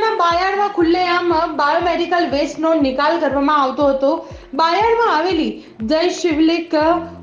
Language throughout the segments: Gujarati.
બાયડમાં ખુલ્લેઆમ બાયોમેડિકલ વેસ્ટનો નિકાલ કરવામાં આવતો હતો. બાયડમાં આવેલી જય શિવલિક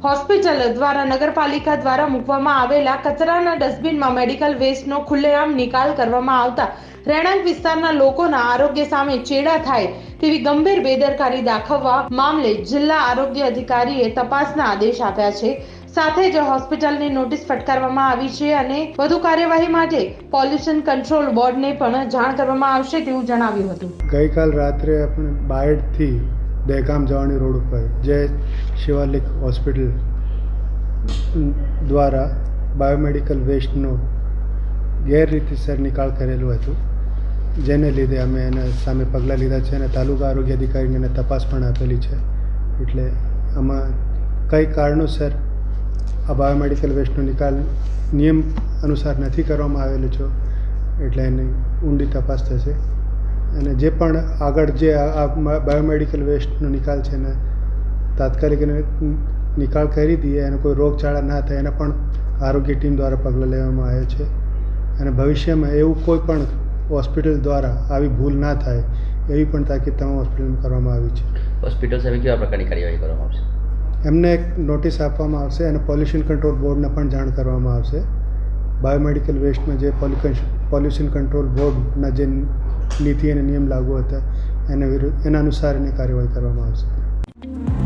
હોસ્પિટલ દ્વારા નગરપાલિકા દ્વારા મૂકવામાં આવેલા કચરાના ડસ્ટબિનમાં મેડિકલ વેસ્ટનો ખુલ્લેઆમ નિકાલ કરવામાં આવતા રહેણાંક વિસ્તારના લોકોના આરોગ્ય સામે ચેડા થાય તેવી ગંભીર બેદરકારી દાખવવા મામલે જિલ્લા આરોગ્ય અધિકારીએ તપાસના આદેશ આપ્યા છે. સાથે જ હોસ્પિટલની નોટિસ ફટકારવામાં આવી છે અને વધુ કાર્યવાહી માટે પોલ્યુશન કંટ્રોલ બોર્ડને પણ જાણ કરવામાં આવશે તેવું જણાવ્યું હતું. ગઈકાલ રાત્રે આપણે બાયડથી દહેગામ જવાની રોડ ઉપર જે શિવાલિક હોસ્પિટલ દ્વારા બાયોમેડિકલ વેસ્ટનો ગેરરીતિસર નિકાલ કરેલું હતું, જેને લીધે અમે એના સામે પગલાં લીધા છે અને તાલુકા આરોગ્ય અધિકારીને તપાસ પણ આપેલી છે. એટલે આમાં કઈ કારણોસર આ બાયોમેડિકલ વેસ્ટનો નિકાલ નિયમ અનુસાર નથી કરવામાં આવેલો છો, એટલે એની ઊંડી તપાસ થશે. અને જે પણ આગળ જે આ બાયોમેડિકલ વેસ્ટનો નિકાલ છે એને તાત્કાલિક એને નિકાલ કરી દઈએ અને કોઈ રોગચાળા ના થાય, એના પણ આરોગ્ય ટીમ દ્વારા પગલાં લેવામાં આવે છે. અને ભવિષ્યમાં એવું કોઈ પણ હોસ્પિટલ દ્વારા આવી ભૂલ ના થાય, એવી પણ તાકીદ તમામ હોસ્પિટલમાં કરવામાં આવી છે. હોસ્પિટલ સામે કેવા પ્રકારની કાર્યવાહી કરવામાં આવશે? એમને એક નોટિસ આપવામાં આવશે અને પોલ્યુશન કંટ્રોલ બોર્ડને પણ જાણ કરવામાં આવશે. બાયોમેડિકલ વેસ્ટમાં જે પોલ્યુશન કંટ્રોલ બોર્ડના જે નીતિ અને નિયમ લાગુ હતા, એના વિરુદ્ધ, એના અનુસાર એની કાર્યવાહી કરવામાં આવશે.